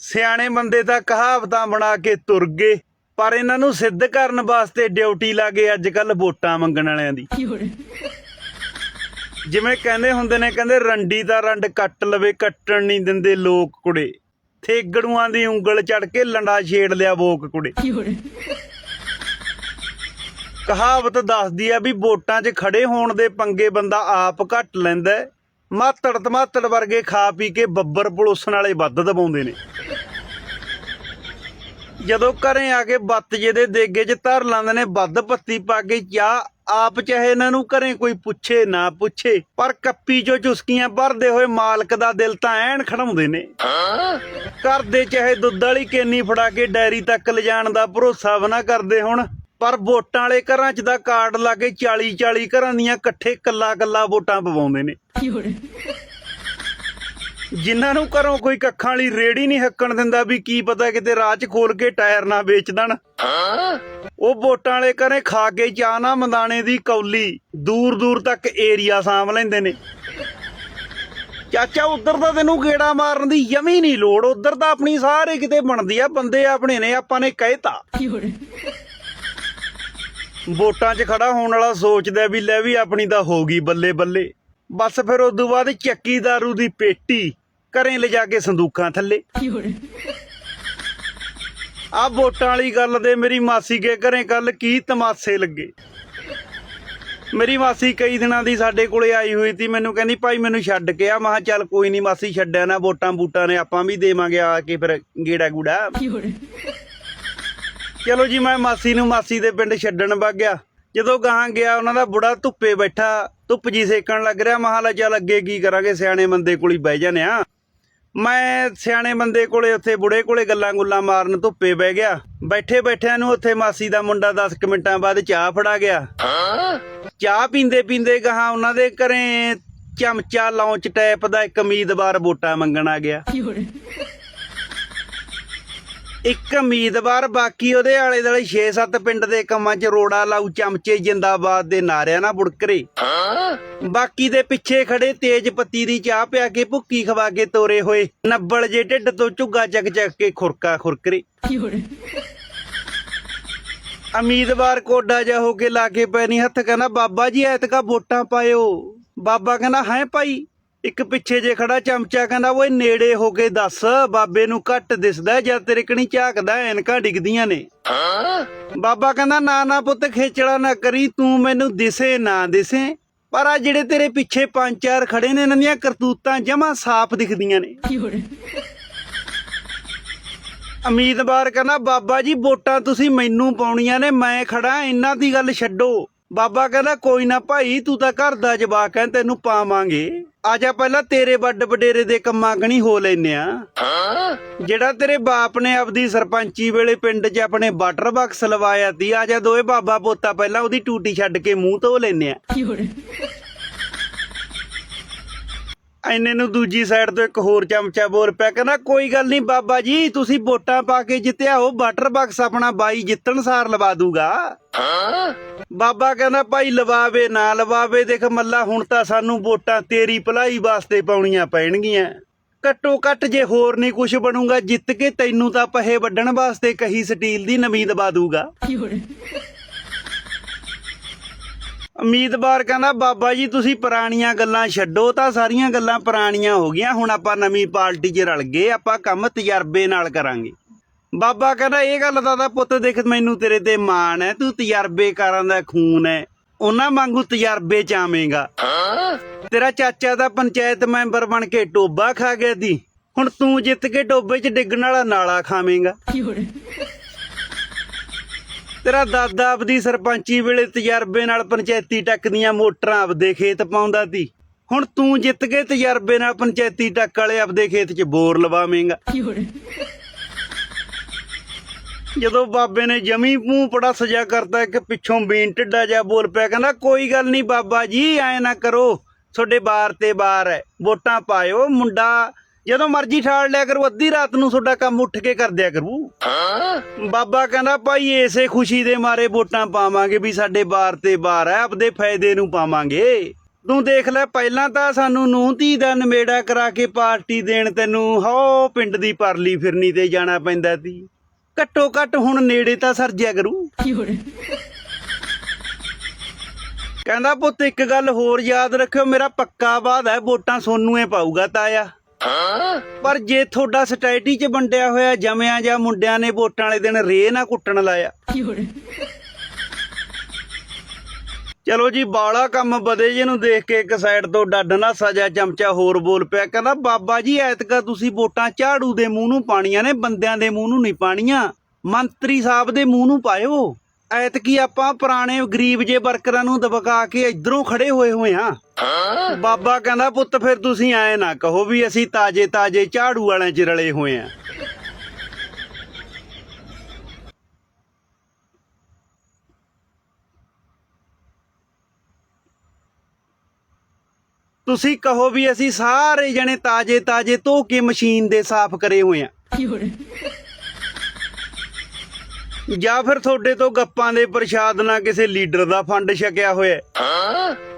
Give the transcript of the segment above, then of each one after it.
ਸਿਆਣੇ ਬੰਦੇ ਤਾਂ ਕਹਾਵਤਾਂ ਬਣਾ ਕੇ ਤੁਰ ਗਏ ਪਰ ਇਹਨਾਂ ਨੂੰ ਸਿੱਧ ਕਰਨ ਵਾਸਤੇ ਡਿਊਟੀ ਲਾਗੇ ਅੱਜ ਕੱਲ ਵੋਟਾਂ ਮੰਗਣ ਵਾਲਿਆਂ ਦੀ। ਜਿਵੇਂ ਕਹਿੰਦੇ ਹੁੰਦੇ ਨੇ ਕਹਿੰਦੇ ਰੰਡੀ ਦਾ ਰੰਡ ਕੱਟ ਲਵੇ ਕੱਟਣ ਨਹੀਂ ਦਿੰਦੇ ਲੋਕ ਕੁੜੇ। ਥੇਗੜੂਆਂ ਦੀ ਉਂਗਲ ਚੜ ਕੇ ਲੰਡਾ ਛੇੜ ਲਿਆ ਵੋਕ ਕੁੜੇ। ਕਹਾਵਤ ਦੱਸਦੀ ਆ ਵੀ ਵੋਟਾਂ 'ਚ ਖੜੇ ਹੋਣ ਦੇ ਪੰਗੇ ਬੰਦਾ ਆਪ ਘੱਟ ਲੈਂਦਾ ਮਾਤੜ ਤਮਾਤੜ ਵਰਗੇ ਖਾ ਪੀ ਕੇ ਬੱਬਰ ਪੁਲਸਣ ਵਾਲੇ ਵੱਧ ਦਬਾਉਂਦੇ ਨੇ। ਜਦੋਂ ਘਰੇ ਆ ਕੇ ਬੱਤ ਜਿਹਦੇ ਦੇਗੇ 'ਚ ਧਰ ਲਾਂਦੇ ਨੇ, ਵੱਧ ਪੱਤੀ ਪਾ ਕੇ ਚਾਹ ਆਪ ਚਾਹੇ ਇਹਨਾਂ ਨੂੰ ਘਰੇ ਕੋਈ ਪੁੱਛੇ, ਨਾ ਪੁੱਛੇ, ਪਰ ਕੱਪੀ 'ਚੋਂ ਚੁਸਕੀਆਂ ਭਰਦੇ ਹੋਏ ਮਾਲਕ ਦਾ ਦਿਲ ਤਾਂ ਐਨ ਖੜਾਉਂਦੇ ਨੇ। ਘਰ ਦੇ ਚਾਹੇ ਦੁੱਧ ਵਾਲੀ ਕੇਨੀ ਫੜਾ ਕੇ ਡੈਰੀ ਤੱਕ ਲਿਜਾਣ ਦਾ ਭਰੋਸਾ ਵੀ ਨਾ ਕਰਦੇ ਹੁਣ, ਪਰ ਵੋਟਾਂ ਵਾਲੇ ਘਰਾਂ 'ਚ ਦਾ ਕਾਰਡ ਲਾ ਕੇ 40 40 ਘਰਾਂ ਦੀਆਂ ਇਕੱਠੇ ਕੱਲਾ ਕੱਲਾ ਵੋਟਾਂ ਪਵਾਉਂਦੇ ਨੇ।，ਜਿਨ੍ਹਾਂ ਨੂੰ ਘਰੋਂ ਕੋਈ ਕੱਖਾਂ ਵਾਲੀ ਰੇੜੀ ਨਹੀਂ ਹੱਕਣ ਦਿੰਦਾ ਵੀ ਕੀ ਪਤਾ ਕਿਤੇ ਰਾਹ 'ਚ ਖੋਲ ਕੇ ਟਾਇਰ ਨਾ ਵੇਚ ਦੇਣ। ਉਹ ਵੋਟਾਂ ਵਾਲੇ ਘਰੇ ਖਾ ਕੇ ਚਾਹ ਨਾ ਮੰਦਾਣੇ ਦੀ ਕੌਲੀ ਦੂਰ ਦੂਰ ਤੱਕ ਏਰੀਆ ਸਾਂਭ ਲੈਂਦੇ ਨੇ। ਚਾਚਾ ਉਧਰ ਦਾ ਤੈਨੂੰ ਗੇੜਾ ਮਾਰਨ ਦੀ ਜਮੀ ਨਹੀਂ ਲੋੜ। ਉਧਰ ਤਾਂ ਆਪਣੀ ਸਾਰੇ ਕਿਤੇ ਬਣਦੀ ਆ ਬੰਦੇ ਆਪਣੇ ਨੇ ਆਪਾਂ ਨੇ ਕਹਿਤਾ，ਵੋਟਾਂ 'ਚ ਖੜਾ ਹੋਣ ਵਾਲਾ ਸੋਚਦਾ ਵੀ ਲੈ ਵੀ ਆਪਣੀ ਤਾਂ ਹੋ ਗਈ ਬੱਲੇ ਬੱਲੇ। ਬਸ ਫਿਰ ਉਦੋਂ ਬਾਅਦ ਚੱਕੀ ਦਾਰੂ ਦੀ ਪੇਟੀ ਘਰੇ ਲਿਜਾ ਕੇ ਸੰਦੂਕਾਂ ਥੱਲੇ। ਆ ਵੋਟਾਂ ਵਾਲੀ ਗੱਲ ਦੇ ਮੇਰੀ ਮਾਸੀ ਕੇ ਘਰੇ ਕੱਲ ਕੀ ਤਮਾਸ਼ੇ ਲੱਗੇ। ਮੇਰੀ ਮਾਸੀ ਕਈ ਦਿਨਾਂ ਦੀ ਸਾਡੇ ਕੋਲੇ ਆਈ ਹੋਈ ਸੀ, ਮੈਨੂੰ ਕਹਿੰਦੀ, ਭਾਈ ਮੈਨੂੰ ਛੱਡ ਕੇ ਆ। ਮੈਂ ਚੱਲ ਕੋਈ ਨਹੀਂ ਮਾਸੀ, ਛੱਡਿਆ ਨਾ, ਵੋਟਾਂ ਬੂਟਾਂ ਨੇ ਆਪਾਂ ਵੀ ਦੇਵਾਂਗੇ ਆ ਕੇ ਫਿਰ ਗੇੜਾ ਗੂੜਾ। ਚਲੋ ਜੀ, ਮੈਂ ਮਾਸੀ ਨੂੰ ਮਾਸੀ ਦੇ ਪਿੰਡ ਛੱਡਣ ਵਗ ਗਿਆ। ਜਦੋਂ ਗਾਹਾਂ ਗਿਆ, ਉਹਨਾਂ ਦਾ ਬੁੜਾ ਧੁੱਪੇ ਬੈਠਾ, ਧੁੱਪ ਜੀ ਸੇਕਣ ਲੱਗ ਰਿਹਾ। ਮਹਾ ਮਹਾਲਾ ਚੱਲ ਅੱਗੇ ਕੀ ਕਰਾਂਗੇ? ਸਿਆਣੇ ਬੰਦੇ ਕੋਲ ਹੀ ਬਹਿ ਜਾਣਿਆ ਮੈਂ ਸਿਆਣੇ ਬੰਦੇ ਕੋਲੇ ਉੱਥੇ ਬੁੜੇ ਕੋਲੇ ਗੱਲਾਂ ਗੁੱਲਾਂ ਮਾਰਨ ਧੁੱਪੇ ਬਹਿ ਗਿਆ। ਬੈਠੇ ਬੈਠਿਆਂ ਨੂੰ ਉੱਥੇ ਮਾਸੀ ਦਾ ਮੁੰਡਾ 10 ਕੁ ਮਿੰਟਾਂ ਬਾਅਦ ਚਾਹ ਫੜਾ ਗਿਆ। ਚਾਹ ਪੀਂਦੇ ਪੀਂਦੇ ਗਾਹਾਂ ਉਹਨਾਂ ਦੇ ਘਰੇ ਚਮਚਾ ਲੌਂਚ ਟੈਪ ਦਾ ਇੱਕ ਉਮੀਦਵਾਰ ਵੋਟਾਂ ਮੰਗਣ ਆ ਗਿਆ।，ਇੱਕ ਉਮੀਦਵਾਰ ਬਾਕੀ ਉਹਦੇ ਆਲੇ ਦੁਆਲੇ 6-7 ਪਿੰਡ ਦੇ ਕੰਮਾਂ 'ਚ ਰੋੜਾ ਲਾਊ ਚਮਚੇ ਜਿੰਦਾਬਾਦ ਦੇ ਨਾਰਿਆਂ ਨਾਲ ਬੁੜਕਰੇ। ਬਾਕੀ ਦੇ ਪਿੱਛੇ ਖੜੇ ਤੇਜ ਪੱਤੀ ਦੀ ਚਾਹ ਪਿਆ ਕੇ ਭੁੱਕੀ ਖਵਾ ਕੇ ਤੋਰੇ ਹੋਏ। ਨੱਬਲ ਜੇ ਢਿੱਡ ਤੋਂ ਝੁੱਗਾ ਚੱਕ ਚੱਕ ਕੇ ਖੁਰਕਾ ਖੁਰਕਰੇ，ਉਮੀਦਵਾਰ ਕੋਡਾ ਜਾ ਹੋ ਕੇ ਲਾ ਕੇ ਪੈ ਨਹੀਂ ਹੱਥ ਕਹਿੰਦਾ ਬਾਬਾ ਜੀ ਐਤਕਾ ਵੋਟਾਂ ਪਾਇਓ। ਬਾਬਾ ਕਹਿੰਦਾ ਹੈ ਭਾਈ? ਇੱਕ ਪਿੱਛੇ ਜੇ ਖੜਾ ਚਮਚਾ ਕਹਿੰਦਾ ਓਏ ਨੇੜੇ ਹੋ ਕੇ ਦੱਸ ਬਾਬੇ ਨੂੰ ਘੱਟ ਦਿਸਦਾ ਜਾਂ ਤੇਰੇ ਕਣੀ ਝਾਕਦਾ ਐਨਕਾਂ ਡਿੱਗਦੀਆਂ ਨੇ? ਬਾਬਾ ਕਹਿੰਦਾ ਨਾ ਨਾ ਪੁੱਤ ਖੇਚੜਾ ਨਾ ਕਰੀ ਤੂੰ ਮੈਨੂੰ ਦਿਸੇ ਨਾ ਦਿਸੇ। ਪਰ ਆ ਜਿਹੜੇ ਤੇਰੇ ਪਿੱਛੇ ਪੰਜ ਚਾਰ ਖੜੇ ਨੇ ਇਹਨਾਂ ਦੀਆਂ ਕਰਤੂਤਾਂ ਜਮਾਂ ਸਾਫ਼ ਦਿਖਦੀਆਂ ਨੇ，ਉਮੀਦਵਾਰ ਕਹਿੰਦਾ ਬਾਬਾ ਜੀ ਵੋਟਾਂ ਤੁਸੀਂ ਮੈਨੂੰ ਪਾਉਣੀਆਂ ਨੇ ਮੈਂ ਖੜਾ ਇਹਨਾਂ ਦੀ ਗੱਲ ਛੱਡੋ। ਬਾਬਾ ਕਹਿੰਦਾ ਕੋਈ ਨਾ ਭਾਈ ਤੂੰ ਤਾਂ ਘਰ ਦਾ ਜਵਾਕ ਹੈ ਤੈਨੂੰ ਪਾਵਾਂਗੇ। ਆ ਜਾ ਪਹਿਲਾਂ ਤੇਰੇ ਵੱਡ ਵਡੇਰੇ ਦੇ ਕੰਮਾਂ ਕਣੀ ਹੋ ਲੈਨੇ ਆ। ਜਿਹੜਾ ਤੇਰੇ ਬਾਪ ਨੇ ਆਪਦੀ ਸਰਪੰਚੀ ਵੇਲੇ ਪਿੰਡ 'ਚ ਆਪਣੇ ਵਾਟਰ ਬਾਕਸ ਲਵਾਇਆ ਤੀ ਆ ਜਾ ਦੋਏ ਬਾਬਾ ਪੋਤਾ ਪਹਿਲਾਂ ਉਹਦੀ ਟੂਟੀ ਛੱਡ ਕੇ ਮੂੰਹ ਧੋ ਲੈਨੇ ਆ।，ਐਨੇ ਨੂੰ ਦੂਜੀ ਸਾਈਡ ਤੋਂ ਇੱਕ ਹੋਰ ਚਮਚਾ ਬੋਲ ਪਿਆ ਕਹਿੰਦਾ ਕੋਈ ਗੱਲ ਨਹੀਂ ਬਾਬਾ ਜੀ ਤੁਸੀਂ ਵੋਟਾਂ ਪਾ ਕੇ ਜਿੱਤਿਆ ਹੋ ਵਾਟਰ ਬਾਕਸ ਆਪਣਾ ਬਾਈ ਜਿੱਤਣ ਸਾਰ ਲਵਾ ਦੂਗਾ। ਬਾਬਾ ਕਹਿੰਦਾ ਭਾਈ ਲਵਾਵੇ ਨਾ ਲਵਾਵੇ ਦੇਖ ਮੱਲਾ ਹੁਣ ਤਾਂ ਸਾਨੂੰ ਵੋਟਾਂ ਤੇਰੀ ਭਲਾਈ ਵਾਸਤੇ ਪਾਉਣੀਆਂ ਪੈਣਗੀਆਂ। ਘੱਟੋ ਘੱਟ ਜੇ ਹੋਰ ਨਹੀਂ ਕੁਝ ਬਣੂਗਾ ਜਿੱਤ ਕੇ ਤੈਨੂੰ ਤਾਂ ਪਹੇ ਵੱਢਣ ਵਾਸਤੇ ਕਹੀ ਸਟੀਲ ਦੀ ਨਵੀਂ ਦਵਾ ਦੂਗਾ，ਉਮੀਦਵਾਰ ਕਹਿੰਦਾ ਬਾਬਾ ਜੀ ਤੁਸੀਂ ਪੁਰਾਣੀਆਂ ਗੱਲਾਂ ਛੱਡੋ ਤਾਂ ਸਾਰੀਆਂ ਗੱਲਾਂ ਪੁਰਾਣੀਆਂ ਹੋ ਗਈਆਂ ਹੁਣ ਆਪਾਂ ਨਵੀਂ ਪਾਰਟੀ 'ਚ ਰਲ ਗਏ ਆਪਾਂ ਕੰਮ ਤਜਰਬੇ ਨਾਲ ਕਰਾਂਗੇ। ਬਾਬਾ ਕਹਿੰਦਾ ਇਹ ਗੱਲ ਦਾ ਤਾਂ ਪੁੱਤ ਦੇਖ ਮੈਨੂੰ ਤੇਰੇ ਤੇ ਮਾਣ ਹੈ ਤੂੰ ਤਜਰਬੇਕਾਰਾਂ ਦਾ ਖੂਨ ਹੈ ਉਹਨਾਂ ਵਾਂਗੂ ਤਜਰਬੇ ਚ ਆਵੇਂਗਾ। ਤੇਰਾ ਚਾਚਾ ਦਾ ਪੰਚਾਇਤ ਮੈਂਬਰ ਬਣ ਕੇ ਟੋਬਾ ਖਾ ਗਿਆ ਦੀ ਹੁਣ ਤੂੰ ਜਿੱਤ ਕੇ ਟੋਬੇ 'ਚ ਡਿੱਗਣ ਵਾਲਾ ਨਾਲਾ ਖਾਵੇਂਗਾ।，ਤੇਰਾ ਦਾਦਾ ਆਪਦੀ ਸਰਪੰਚੀ ਵੇਲੇ ਤਜਰਬੇ ਨਾਲ ਪੰਚਾਇਤੀ ਟੱਕ ਦੀਆਂ ਮੋਟਰਾਂ ਆਪਦੇ ਖੇਤ ਪਾਉਂਦਾ ਸੀ। ਹੁਣ ਤੂੰ ਜਿੱਤ ਕੇ ਤਜਰਬੇ ਨਾਲ ਪੰਚਾਇਤੀ ਟੱਕ ਵਾਲੇ ਆਪਦੇ ਖੇਤ 'ਚ ਬੋਰ ਲਵਾਵੇਂਗਾ। 有人，ਜਦੋਂ ਬਾਬੇ ਨੇ ਜਮੀ ਮੂੰਹ ਪੜਾ ਸਜਾ ਕਰਤਾ ਕਿ ਪਿੱਛੋਂ ਬੀਨ ਢਿੱਡਾ ਜਿਹਾ ਬੋਲ ਪਿਆ ਕਹਿੰਦਾ ਕੋਈ ਗੱਲ ਨਹੀਂ ਬਾਬਾ ਜੀ ਐ ਨਾ ਕਰੋ। ਤੁਹਾਡੇ ਬਾਰ ਤੇ ਬਾਰ ਹੈ। ਵੋਟਾਂ ਪਾਇਓ ਮੁੰਡਾ ਜਦੋਂ ਮਰਜ਼ੀ ਠਾਲ ਲਿਆ ਕਰੂ ਅੱਧੀ ਰਾਤ ਨੂੰ ਤੁਹਾਡਾ ਕੰਮ ਉੱਠ ਕੇ ਕਰ ਦਿਆ ਕਰੂ। ਬਾਬਾ ਕਹਿੰਦਾ ਭਾਈ ਏਸੇ ਖੁਸ਼ੀ ਦੇ ਮਾਰੇ ਵੋਟਾਂ ਪਾਵਾਂਗੇ ਵੀ ਸਾਡੇ ਬਾਰ ਤੇ ਬਾਰ ਹੈ ਆਪਦੇ ਫਾਇਦੇ ਨੂੰ ਪਾਵਾਂਗੇ। ਤੂੰ ਦੇਖ ਲੈ ਪਹਿਲਾਂ ਤਾਂ ਸਾਨੂੰ ਨੂੰਹ ਧੀ ਦਾ ਨਵੇੜਾ ਕਰਾ ਕੇ ਪਾਰਟੀ ਦੇਣ ਤੈਨੂੰ ਹੋ ਪਿੰਡ ਦੀ ਪਰਲੀ ਫਿਰਨੀ ਤੇ ਜਾਣਾ ਪੈਂਦਾ ਸੀ। ਘੱਟੋ ਘੱਟ ਹੁਣ ਨੇੜੇ ਤਾਂ ਸਰਜਿਆ ਕਰੂ। 有人，ਕਹਿੰਦਾ ਪੁੱਤ ਇੱਕ ਗੱਲ ਹੋਰ ਯਾਦ ਰੱਖਿਓ ਮੇਰਾ ਪੱਕਾ ਵਾਅਦਾ ਹੈ ਵੋਟਾਂ ਸੋਨੂੰ ਏ ਪਾਊਗਾ ਤਾਇਆ। ਪਰ ਜੇ ਤੁਹਾਡਾ ਸਟੈਟੀ 'ਚ ਵੰਡਿਆ ਹੋਇਆ ਜਮਿਆਂ ਜਾਂ ਮੁੰਡਿਆਂ ਨੇ ਵੋਟਾਂ ਵਾਲੇ ਦਿਨ ਰੇ ਨਾ ਕੁੱਟਣ ਲਾਇਆ। ਚਲੋ ਜੀ ਬਾਲਾ ਕੰਮ ਬਦੇ ਜੇ ਨੂੰ ਦੇਖ ਕੇ ਇੱਕ ਸਾਈਡ ਤੋਂ ਡੱਡ ਨਾ ਸਜਾ ਚਮਚਾ ਹੋਰ ਬੋਲ ਪਿਆ। ਕਹਿੰਦਾ, ਬਾਬਾ ਜੀ ਐਤਕਾ ਤੁਸੀਂ ਵੋਟਾਂ ਝਾੜੂ ਦੇ ਮੂੰਹ ਨੂੰ ਪਾਣੀਆਂ ਨੇ, ਬੰਦਿਆਂ ਦੇ ਮੂੰਹ ਨੂੰ ਨਹੀਂ ਪਾਣੀਆਂ। ਮੰਤਰੀ ਸਾਹਿਬ ਦੇ ਮੂੰਹ ਨੂੰ ਪਾਇਓ। ਐਤਕੀ ਆਪਾਂ ਪੁਰਾਣੇ ਗਰੀਬ ਜੇ ਵਰਕਰਾਂ ਨੂੰ ਦਬਕਾ ਕੇ ਇਧਰੋਂ ਖੜੇ ਹੋਏ ਹੋਏ ਆ ਬਾਬਾ ਕਹਿੰਦਾ, ਪੁੱਤ, ਫਿਰ ਤੁਸੀਂ ਐ ਨਾ ਕਹੋ ਵੀ ਅਸੀਂ ਤਾਜੇ ਤਾਜੇ ਝਾੜੂ ਵਾਲਿਆਂ 'ਚ ਰਲੇ ਹੋਏ ਆ ਤੁਸੀਂ ਕਹੋ ਵੀ ਅਸੀਂ ਸਾਰੇ ਜਣੇ ਤਾਜੇ ਤਾਜੇ ਧੋ ਕੇ ਮਸ਼ੀਨ ਦੇ ਸਾਫ਼ ਕਰੇ ਹੋਏ ਆ，ਜਾਂ ਫਿਰ ਤੁਹਾਡੇ ਤੋਂ ਗੱਪਾਂ ਦੇ ਪ੍ਰਸ਼ਾਦ ਨਾਲ ਕਿਸੇ ਲੀਡਰ ਦਾ ਫੰਡ ਛਕਿਆ ਹੋਇਆ ਹੈ।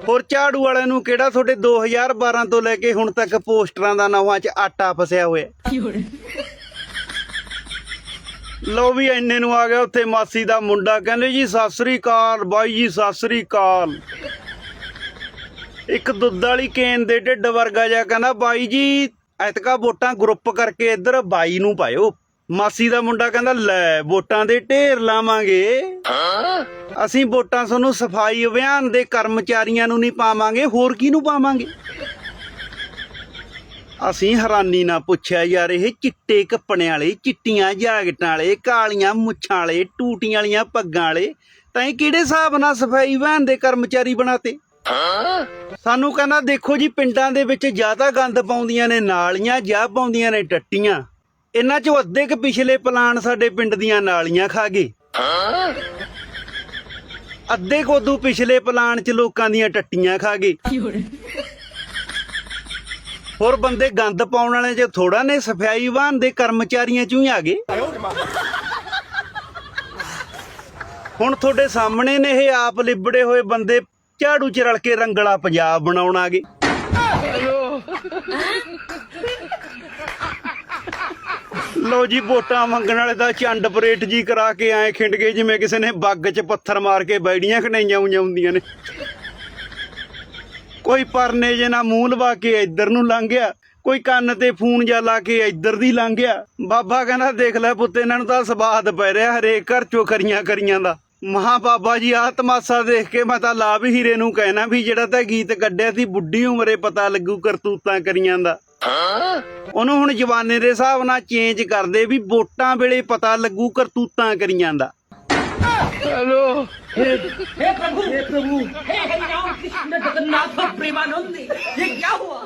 ਹੋਰ ਝਾੜੂ ਵਾਲਿਆਂ ਨੂੰ ਕਿਹੜਾ ਤੁਹਾਡੇ 2012 ਤੋਂ ਲੈ ਕੇ ਹੁਣ ਤੱਕ ਪੋਸਟਰਾਂ ਦਾ ਨਵਾਂ 'ਚ ਆਟਾ ਫਸਿਆ ਹੋਇਆ，ਲਓ ਵੀ ਇੰਨੇ ਨੂੰ ਆ ਗਿਆ ਉੱਥੇ ਮਾਸੀ ਦਾ ਮੁੰਡਾ ਕਹਿੰਦੇ ਜੀ ਸਤਿ ਸ੍ਰੀ ਅਕਾਲ ਬਾਈ ਜੀ ਸਤਿ ਸ੍ਰੀ ਅਕਾਲ। ਇੱਕ ਦੁੱਧ ਵਾਲੀ ਕੇਨ ਦੇ ਢਿੱਡ ਵਰਗਾ ਜਿਹਾ ਕਹਿੰਦਾ ਬਾਈ ਜੀ ਐਤਕਾ ਵੋਟਾਂ ਗਰੁੱਪ ਕਰਕੇ ਇੱਧਰ ਬਾਈ ਨੂੰ ਪਾਇਓ। ਮਾਸੀ ਦਾ ਮੁੰਡਾ ਕਹਿੰਦਾ ਲੈ ਵੋਟਾਂ ਦੇ ਢੇਰ ਲਾਵਾਂਗੇ। ਅਸੀਂ ਵੋਟਾਂ ਤੁਹਾਨੂੰ ਸਫ਼ਾਈ ਅਭਿਆਨ ਦੇ ਕਰਮਚਾਰੀਆਂ ਨੂੰ ਨਹੀਂ ਪਾਵਾਂਗੇ ਹੋਰ ਕਿਹਨੂੰ ਪਾਵਾਂਗੇ? ਅਸੀਂ ਹੈਰਾਨੀ ਨਾਲ ਪੁੱਛਿਆ ਯਾਰ ਇਹ ਚਿੱਟੇ ਕੱਪੜਿਆਂ ਵਾਲੇ ਚਿੱਟੀਆਂ ਜਾਕਟਾਂ ਵਾਲੇ ਕਾਲੀਆਂ ਮੁੱਛਾਂ ਵਾਲੇ ਟੂਟੀਆਂ ਵਾਲੀਆਂ ਪੱਗਾਂ ਵਾਲੇ ਤਾਂ ਇਹ ਕਿਹੜੇ ਹਿਸਾਬ ਨਾਲ ਸਫ਼ਾਈ ਵਹਿਣ ਦੇ ਕਰਮਚਾਰੀ ਬਣਾਤੇ? ਸਾਨੂੰ ਕਹਿੰਦਾ ਦੇਖੋ ਜੀ ਪਿੰਡਾਂ ਦੇ ਵਿੱਚ ਜ਼ਿਆਦਾ ਗੰਦ ਪਾਉਂਦੀਆਂ ਨੇ ਨਾਲੀਆਂ ਜਾਂ ਪਾਉਂਦੀਆਂ ਨੇ ਟੱਟੀਆਂ। ਇਹਨਾਂ ਚੋਂ ਅੱਧੇ ਕ ਪਿਛਲੇ ਪਲਾਨ ਸਾਡੇ ਪਿੰਡ ਦੀਆਂ ਨਾਲੀਆਂ ਖਾ ਗਏ। ਅੱਧੇ ਕੋਦੂ ਪਿਛਲੇ ਪਲਾਨ 'ਚ ਲੋਕਾਂ ਦੀਆਂ ਟੱਟੀਆਂ ਖਾ ਗਏ। ਹੋਰ ਬੰਦੇ ਗੰਦ ਪਾਉਣ ਵਾਲੇ ਚ ਥੋੜਾ ਨੇ ਸਫ਼ਾਈ ਵਾਹਨ ਦੇ ਕਰਮਚਾਰੀਆਂ ਚੋਂ ਹੀ ਆ ਗਏ। ਹੁਣ ਤੁਹਾਡੇ ਸਾਹਮਣੇ ਨੇ ਇਹ ਆਪ ਲਿਬੜੇ ਹੋਏ ਬੰਦੇ ਝਾੜੂ ਚ ਰਲ ਕੇ ਰੰਗਲਾ ਪੰਜਾਬ ਬਣਾਉਣ ਆ ਗਏ। ਲੋ ਜੀ, ਵੋਟਾਂ ਮੰਗਣ ਵਾਲੇ ਦਾ ਚੰਡ ਪਰੇਟ ਜੀ ਕਰਾ ਕੇ ਆਏ ਖਿੰਡ ਗਏ, ਜਿਵੇਂ ਕਿਸੇ ਨੇ ਬੱਗ 'ਚ ਪੱਥਰ ਮਾਰ ਕੇ ਬੈੜੀਆਂ ਖਣਾਈਆਂ ਉਈਆਂ ਹੁੰਦੀਆਂ ਨੇ। ਕੋਈ ਪਰਨੇ ਜੇ ਨਾ ਮੂੰਹ ਲਵਾ ਕੇ ਇੱਧਰ ਨੂੰ ਲੰਘ ਗਿਆ, ਕੋਈ ਕੰਨ ਤੇ ਫੋਨ ਜਾ ਲਾ ਕੇ ਇੱਧਰ ਦੀ ਲੰਘ ਗਿਆ। ਬਾਬਾ ਕਹਿੰਦਾ, ਦੇਖ ਲੈ ਪੁੱਤ, ਇਹਨਾਂ ਨੂੰ ਤਾਂ ਸਵਾਦ ਪੈ ਰਿਹਾ ਹਰੇਕ ਘਰ ਚੋਂ ਕਰੀਆਂ ਕਰੀਆਂ ਦਾ। ਮਹਾ ਬਾਬਾ ਜੀ, ਆਹ ਤਮਾਸ਼ਾ ਦੇਖ ਕੇ ਮੈਂ ਤਾਂ ਲਾਭ ਹੀਰੇ ਨੂੰ ਕਹਿਣਾ ਵੀ ਜਿਹੜਾ ਤਾਂ ਗੀਤ ਕੱਢਿਆ ਸੀ, ਬੁੱਢੀ ਉਮਰੇ ਪਤਾ ਲੱਗੂ ਕਰਤੂਤਾਂ ਕਰੀਆਂ ਦਾ। ਉਹਨੂੰ ਹੁਣ ਜਵਾਨੇ ਦੇ ਹਿਸਾਬ ਨਾਲ ਚੇਂਜ ਕਰਦੇ ਵੀ ਵੋਟਾਂ ਵੇਲੇ ਪਤਾ ਲੱਗੂ ਕਰਤੂਤਾਂ ਕਰੀਆਂ ਦਾ हे प्रभु हे प्रभु हे हरिराम कृष्ण जगन्नाथ प्रेमानंद ये क्या हुआ